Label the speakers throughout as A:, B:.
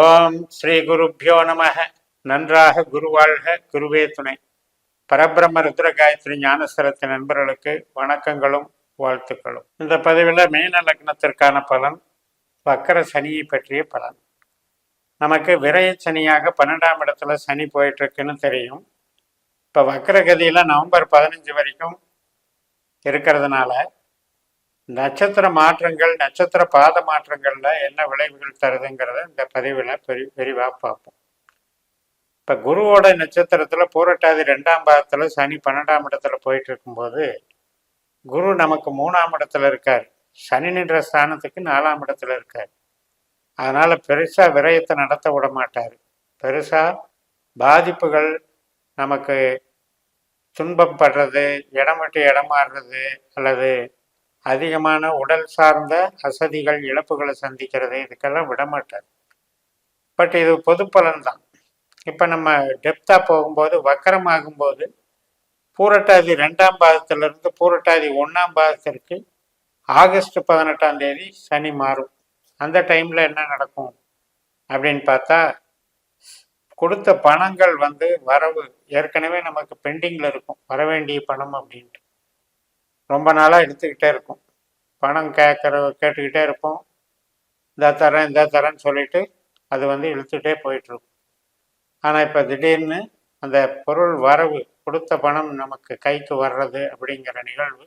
A: ஓம் ஸ்ரீ குருப்பியோ நமக நன்றாக குருவாழ்க குருவே துணை. பரபிரம்ம ருத்ர காயத்ரி ஞானஸ்வரத்தின் நண்பர்களுக்கு வணக்கங்களும் வாழ்த்துக்களும். இந்த பதிவில் மீன லக்னத்திற்கான பலன் வக்கர சனியை பற்றிய பலன். நமக்கு விரய சனியாக பன்னெண்டாம் இடத்துல சனி போயிட்டு இருக்குன்னு தெரியும். இப்போ வக்கரகதியில் நவம்பர் பதினஞ்சு வரைக்கும் இருக்கிறதுனால நட்சத்திர மாற்றங்கள் நட்சத்திர பாத மாற்றங்கள்ல என்ன விளைவுகள் தருதுங்கிறத இந்த பதிவில் பெரி விரிவாக பார்ப்போம். இப்போ குருவோட நட்சத்திரத்தில் பூரட்டாதி ரெண்டாம் பாதத்தில் சனி பன்னெண்டாம் இடத்துல போயிட்டு இருக்கும்போது குரு நமக்கு மூணாம் இடத்துல இருக்கார். சனி நின்ற ஸ்தானத்துக்கு நாலாம் இடத்துல இருக்கார். அதனால பெருசா விரயத்தை நடத்த விட மாட்டார். பெருசா பாதிப்புகள் நமக்கு துன்பம் படுறது இடம் விட்டு இடம் மாறுறது அல்லது அதிகமான உடல் சார்ந்த அசதிகள் இழப்புகளை சந்திக்கிறது இதுக்கெல்லாம் விடமாட்டார். பட் இது பொது பலன் தான் இப்போ நம்ம டெப்த்தாக போகும்போது வக்கரமாகும்போது பூரட்டாதி ரெண்டாம் பாதத்திலிருந்து பூரட்டாதி ஒன்றாம் பாதத்திற்கு ஆகஸ்ட் பதினெட்டாம் தேதி சனி மாறும். அந்த டைமில் என்ன நடக்கும் அப்படின்னு பார்த்தா கொடுத்த பணங்கள் வந்து வரவு ஏற்கனவே நமக்கு பெண்டிங்கில் இருக்கும். வர வேண்டிய பணம் அப்படின்ட்டு. ரொம்ப நாளாக எடுத்துக்கிட்டே இருக்கும். பணம் கேட்குற கேட்டுக்கிட்டே இருப்போம். இந்த தரேன் இந்த தரேன்னு சொல்லிட்டு அது வந்து இழுத்துக்கிட்டே போயிட்டுருக்கும் ஆனால் இப்போ திடீர்னு அந்த பொருள் வரவு கொடுத்த பணம் நமக்கு கைக்கு வர்றது அப்படிங்கிற நிகழ்வு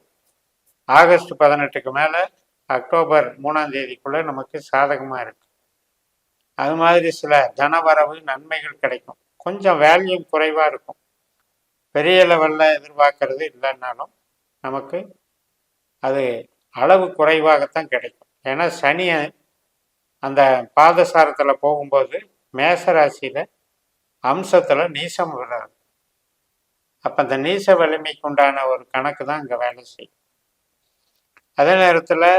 A: ஆகஸ்ட் பதினெட்டுக்கு மேலே அக்டோபர் மூணாம் தேதிக்குள்ளே நமக்கு சாதகமாக இருக்கு. அது மாதிரி சில தனவரவு நன்மைகள் கிடைக்கும். கொஞ்சம் வேல்யூம் குறைவாக இருக்கும். பெரிய லெவலில் எதிர்பார்க்கறது இல்லைன்னாலும் நமக்கு அது அளவு குறைவாகத்தான் கிடைக்கும். ஏன்னா சனி அந்த பாதசாரத்தில் போகும்போது மேசராசியில் அம்சத்தில் நீசம் விடுறாரு அப்போ அந்த நீச வலிமைக்கு உண்டான ஒரு கணக்கு தான் இங்கே வேலை செய்யும். அதே நேரத்தில்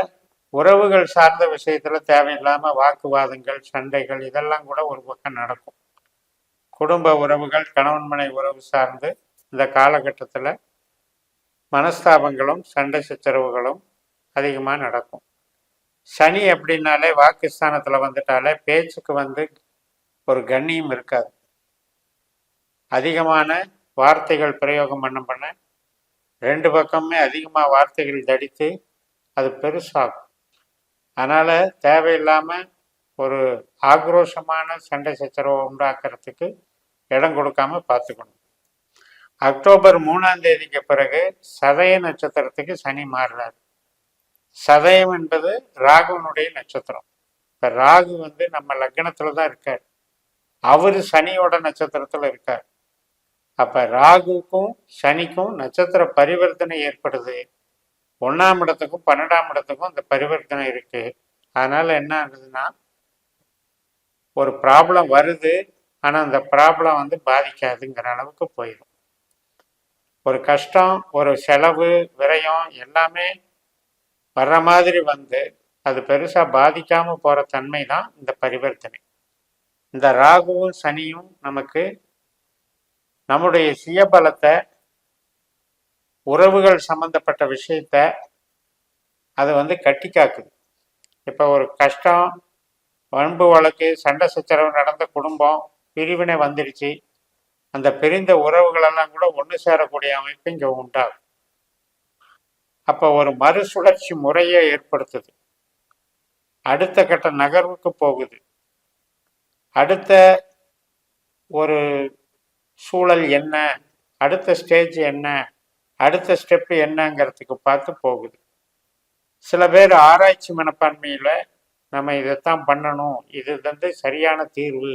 A: உறவுகள் சார்ந்த விஷயத்தில் தேவையில்லாமல் வாக்குவாதங்கள் சண்டைகள் இதெல்லாம் கூட ஒரு பக்கம் நடக்கும். குடும்ப உறவுகள் கணவன் மனை உறவு சார்ந்து இந்த காலகட்டத்தில் மனஸ்தாபங்களும் சண்டை சச்சரவுகளும் அதிகமாக நடக்கும். சனி அப்படின்னாலே வாக்குஸ்தானத்தில் வந்துட்டாலே பேச்சுக்கு வந்து ஒரு கண்ணியம் இருக்காது. அதிகமான வார்த்தைகள் பிரயோகம் பண்ண பண்ண ரெண்டு பக்கமே அதிகமாக வார்த்தைகள் தடித்து அது பெருசாகும். அதனால் தேவையில்லாமல் ஒரு ஆக்ரோஷமான சண்டை சச்சரவை உண்டாக்குறதுக்கு இடம் கொடுக்காம பார்த்துக்கணும் அக்டோபர் மூணாம் தேதிக்கு பிறகு சதய நட்சத்திரத்துக்கு சனி மாறுறாரு. சதயம் என்பது ராகுவனுடைய நட்சத்திரம். இப்ப ராகு வந்து நம்ம லக்னத்தில் தான் இருக்கார். அவரு சனியோட நட்சத்திரத்துல இருக்கார். அப்ப ராகுக்கும் சனிக்கும் நட்சத்திர பரிவர்த்தனை ஏற்படுது. ஒன்றாம் இடத்துக்கும் பன்னெண்டாம் இடத்துக்கும் அந்த பரிவர்த்தனை இருக்கு. அதனால என்ன ஆகுதுன்னா ஒரு ப்ராப்ளம் வருது ஆனா அந்த ப்ராப்ளம் வந்து பாதிக்காதுங்கிற அளவுக்கு போயிடும் ஒரு கஷ்டம் ஒரு செலவு விரயம் எல்லாமே வர்ற மாதிரி வந்து அது பெருசாக பாதிக்காமல் போகிற தன்மை தான் இந்த பரிவர்த்தனை. இந்த ராகுவும் சனியும் நமக்கு நம்முடைய சுயபலத்தை உறவுகள் சம்பந்தப்பட்ட விஷயத்த அது வந்து கட்டி காக்குது. இப்போ ஒரு கஷ்டம் வன்பு வழக்கு சண்டை சச்சரவு நடந்த குடும்பம் பிரிவினை வந்துடுச்சு அந்த பிரிந்த உறவுகளெல்லாம் கூட ஒன்று சேரக்கூடிய அமைப்பு இங்கே உண்டாகும். அப்போ ஒரு மறுசுழற்சி முறையை ஏற்படுத்துது. அடுத்த கட்ட நகர்வுக்கு போகுது. அடுத்த ஒரு சூழல் என்ன? அடுத்த ஸ்டேஜ் என்ன? அடுத்த ஸ்டெப் என்னங்கிறதுக்கு பார்த்து போகுது. சில பேர் ஆராய்ச்சி மனப்பான்மையில் நம்ம இதைத்தான் பண்ணணும். இது வந்து சரியான தீர்வு.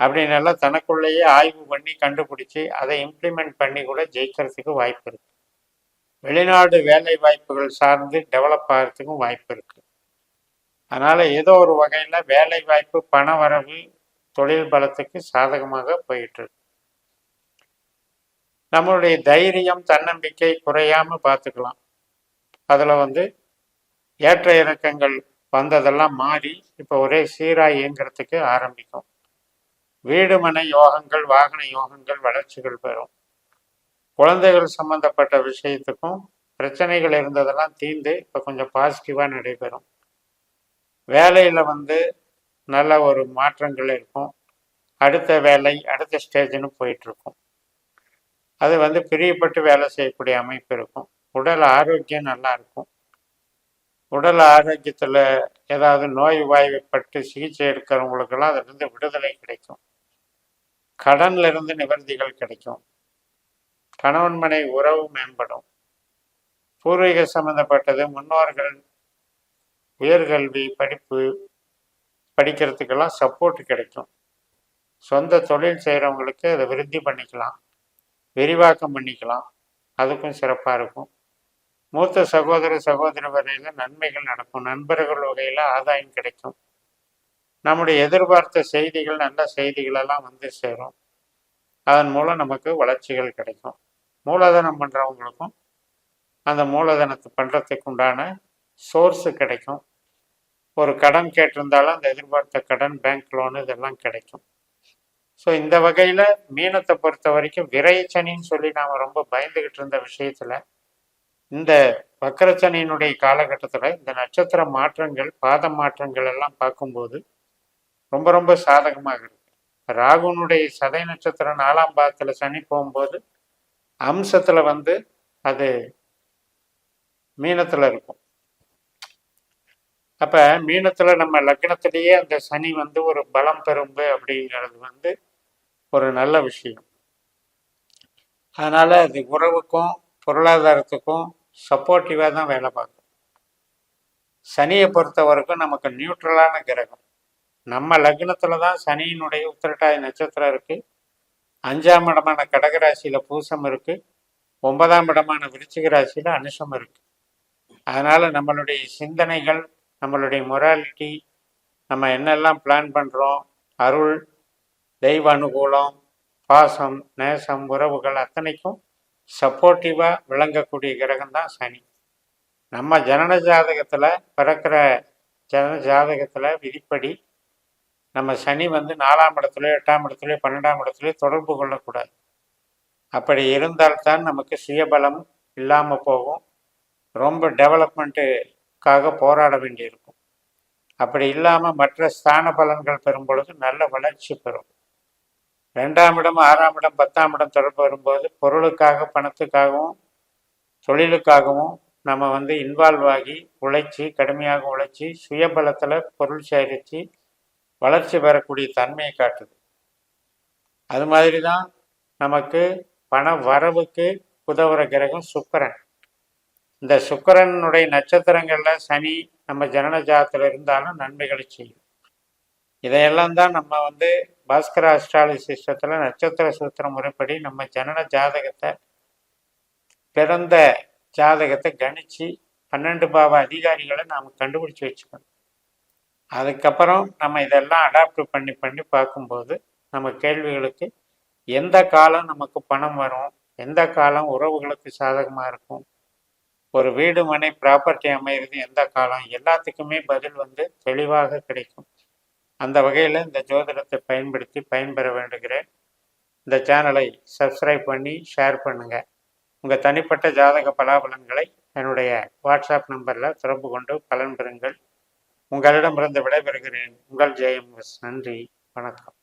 A: அப்படின்னு எல்லாம் தனக்குள்ளேயே ஆய்வு பண்ணி கண்டுபிடிச்சி அதை இம்ப்ளிமெண்ட் பண்ணி கூட ஜெயிக்கிறதுக்கு வாய்ப்பு இருக்கு. வெளிநாடு வேலை வாய்ப்புகள் சார்ந்து டெவலப் ஆகிறதுக்கும் வாய்ப்பு இருக்கு. அதனால ஏதோ ஒரு வகையில் வேலை வாய்ப்பு பண வரவு தொழில் பலத்துக்கு சாதகமாக போயிட்டு இருக்கு. நம்மளுடைய தைரியம் தன்னம்பிக்கை குறையாம பார்த்துக்கலாம் அதில் வந்து ஏற்ற இறக்கங்கள் வந்ததெல்லாம் மாறி இப்போ ஒரே சீராக இயங்கிறதுக்கு ஆரம்பிக்கும். வீடு மனை யோகங்கள் வாகன யோகங்கள் வளர்ச்சிகள் பெறும். குழந்தைகள் சம்பந்தப்பட்ட விஷயத்துக்கும் பிரச்சனைகள் இருந்ததெல்லாம் தீர்ந்து இப்போ கொஞ்சம் பாசிட்டிவாக நடைபெறும். வேலையில் வந்து நல்ல ஒரு மாற்றங்கள் இருக்கும். அடுத்த வேலை அடுத்த ஸ்டேஜ்னு போயிட்டுருக்கும். அது வந்து பிரியப்பட்டு வேலை செய்யக்கூடிய அமைப்பு இருக்கும். உடல் ஆரோக்கியம் நல்லா இருக்கும். உடல் ஆரோக்கியத்தில் ஏதாவது நோய் வாய்ப்பட்டு சிகிச்சை எடுக்கிறவங்களுக்கெல்லாம் அதிலிருந்து விடுதலை கிடைக்கும். கடன்ல இருந்து நிவர்த்திகள் கிடைக்கும். கணவன் மனை உறவு மேம்படும். பூர்வீக சம்பந்தப்பட்டது முன்னோர்கள் உயர்கல்வி படிப்பு படிக்கிறதுக்கெல்லாம் சப்போர்ட் கிடைக்கும். சொந்த தொழில் செய்கிறவங்களுக்கு அதை விருத்தி பண்ணிக்கலாம். விரிவாக்கம் பண்ணிக்கலாம். அதுக்கும் சிறப்பாக இருக்கும். மூத்த சகோதர சகோதரி வரையில் நன்மைகள் நடக்கும். நண்பர்கள் வகையில் ஆதாயம் கிடைக்கும். நம்முடைய எதிர்பார்த்த செய்திகள் நல்ல செய்திகளெல்லாம் வந்து சேரும். அதன் மூலம் நமக்கு வளர்ச்சிகள் கிடைக்கும். மூலதனம் பண்ணுறவங்களுக்கும் அந்த மூலதனத்தை பண்ணுறதுக்கு உண்டான சோர்ஸு கிடைக்கும். ஒரு கடன் கேட்டிருந்தாலும் அந்த எதிர்பார்த்த கடன் பேங்க் லோனு இதெல்லாம் கிடைக்கும். ஸோ இந்த வகையில் மீனத்தை பொறுத்த வரைக்கும் விரைச்சனின்னு சொல்லி நாம் ரொம்ப பயந்துக்கிட்டு இருந்த விஷயத்தில் இந்த வக்கரச்சனியினுடைய காலகட்டத்தில் இந்த நட்சத்திர மாற்றங்கள் பாத மாற்றங்கள் எல்லாம் பார்க்கும்போது ரொம்ப ரொம்ப சாதகமாக இருக்கு ராகுனுடைய சதை நட்சத்திரம் நாலாம் பாகத்தில் சனி போகும்போது அம்சத்தில் வந்து அது மீனத்தில் இருக்கும். அப்போ மீனத்தில் நம்ம லக்னத்திலேயே அந்த சனி வந்து ஒரு பலம் பெரும்பு அப்படிங்கிறது வந்து ஒரு நல்ல விஷயம். அதனால் அது உறவுக்கும் பொருளாதாரத்துக்கும் சப்போர்ட்டிவாக தான் வேலை பார்க்கும். சனியை பொறுத்த வரைக்கும் நமக்கு நியூட்ரலான கிரகம். நம்ம லக்னத்தில் தான் சனியினுடைய உத்திரட்டாதி நட்சத்திரம் இருக்குது அஞ்சாம் இடமான கடகராசியில் பூசம் இருக்குது ஒன்பதாம் இடமான விருச்சிக ராசியில் அனுஷம் இருக்குது அதனால் நம்மளுடைய சிந்தனைகள் நம்மளுடைய மொராலிட்டி நம்ம என்னெல்லாம் பிளான் பண்ணுறோம் அருள் தெய்வ அனுகூலம் பாசம் நேசம் உறவுகள் அத்தனைக்கும் சப்போர்ட்டிவாக விளங்கக்கூடிய கிரகம் தான் சனி. நம்ம ஜனன ஜாதகத்தில் பிறக்கிற ஜன ஜாதகத்தில் விதிப்படி நம்ம சனி வந்து நாலாம் இடத்துலையோ எட்டாம் இடத்துலையோ பன்னெண்டாம் இடத்துலையோ தொடர்பு கொள்ளக்கூடாது. அப்படி இருந்தால்தான் நமக்கு சுயபலம் இல்லாமல் போகும். ரொம்ப டெவலப்மெண்ட்டுக்காக போராட வேண்டியிருக்கும். அப்படி இல்லாமல் மற்ற ஸ்தான பலன்கள் பெறும் பொழுது நல்ல வளர்ச்சி பெறும். ரெண்டாம் இடம் ஆறாம் இடம் பத்தாம் இடம் தொடர்பு வரும்போது பொருளுக்காக பணத்துக்காகவும் தொழிலுக்காகவும் நம்ம வந்து இன்வால்வ் ஆகி உழைச்சி கடுமையாக உழைச்சி சுயபலத்தில் பொருள் சேகரித்து வளர்ச்சி பெறக்கூடிய தன்மையை காட்டுது. அது மாதிரி தான் நமக்கு பண வரவுக்கு உதவுற கிரகம் சுக்கரன். இந்த சுக்கரனுடைய நட்சத்திரங்களில் சனி நம்ம ஜனன ஜாதத்தில் இருந்தாலும் நன்மைகளை செய்யும். இதையெல்லாம் தான் நம்ம வந்து பாஸ்கர அஸ்ட்ராலஜி சிஸ்டத்தில் நட்சத்திர சூத்திர முறைப்படி நம்ம ஜனன ஜாதகத்தை பிறந்த ஜாதகத்தை கணிச்சு பன்னெண்டு பாவ அதிகாரிகளை நாம் கண்டுபிடிச்சி வச்சுக்கணும். அதுக்கப்புறம் நம்ம இதெல்லாம் அடாப்ட் பண்ணி பண்ணி பார்க்கும்போது நம்ம கேள்விகளுக்கு எந்த காலம் நமக்கு பணம் வரும்? எந்த காலம் உறவுகளுக்கு சாதகமாக இருக்கும்? ஒரு வீடு மனை ப்ராப்பர்ட்டி அமைகிறது எந்த காலம்? எல்லாத்துக்குமே பதில் வந்து தெளிவாக கிடைக்கும். அந்த வகையில் இந்த ஜோதிடத்தை பயன்படுத்தி பயன்பெற வேண்டுகிறேன். இந்த சேனலை சப்ஸ்கிரைப் பண்ணி ஷேர் பண்ணுங்கள் உங்கள் தனிப்பட்ட ஜாதக பலாபலன்களை என்னுடைய வாட்ஸ்அப் நம்பரில் தொடர்பு கொண்டு பலன் பெறுங்கள். உங்களிடமிருந்து விடைபெறுகிறேன். உங்கள் ஜெயம் நன்றி. வணக்கம்.